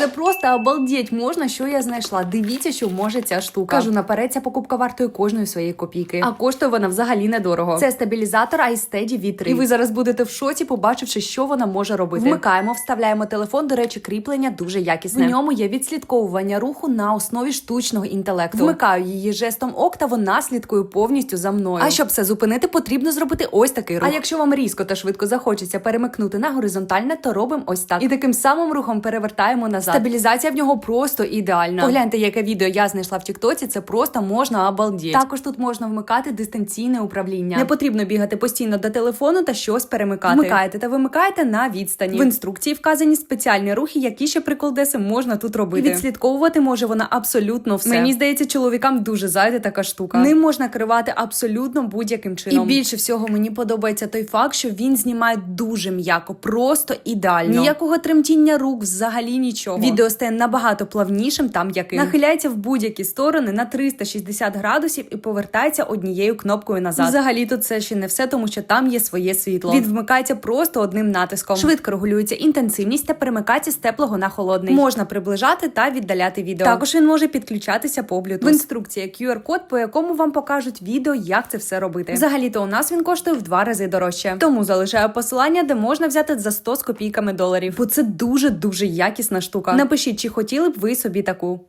Це просто обалдеть можна, що я знайшла. Дивіться, що може ця штука. Кажу, наперед ця покупка вартує кожної своєї копійки. А коштує вона взагалі недорого. Це стабілізатор iSteady V3. І ви зараз будете в шоці, побачивши, що вона може робити. Вмикаємо, вставляємо телефон. До речі, кріплення дуже якісне. В ньому є відслідковування руху на основі штучного інтелекту. Вмикаю її жестом ок, та вона слідкує повністю за мною. А щоб все зупинити, потрібно зробити ось такий рух. А якщо вам різко та швидко захочеться перемикнути на горизонтальне, то робимо ось так. І таким самим рухом перевертаємо назад. Стабілізація в нього просто ідеальна. Погляньте, яке відео я знайшла в Тіктоці. Це просто можна обалдіти. Також тут можна вмикати дистанційне управління. Не потрібно бігати постійно до телефону та щось перемикати. Вмикаєте та вимикаєте на відстані. В інструкції вказані спеціальні рухи, які ще приколдеси можна тут робити. І відслідковувати може вона абсолютно все. Мені здається, чоловікам дуже зайде така штука. Ним можна керувати абсолютно будь-яким чином. І більше всього мені подобається той факт, що він знімає дуже м'яко, просто ідеально. Ніякого тремтіння рук, взагалі нічого. Відео стає набагато плавнішим та м'яким. Нахиляється в будь-які сторони на 360 градусів і повертається однією кнопкою назад. Взагалі тут це ще не все, тому що там є своє світло. Він вмикається просто одним натиском. Швидко регулюється інтенсивність та перемикається з теплого на холодний. Можна приближати та віддаляти відео. Також він може підключатися по Bluetooth. В інструкції QR-код, по якому вам покажуть відео, як це все робити. Взагалі-то у нас він коштує в два рази дорожче. Тому залишаю посилання, де можна взяти за 100 з копійками доларів. Бо це дуже дуже якісна штука. Напишіть, чи хотіли б ви собі таку.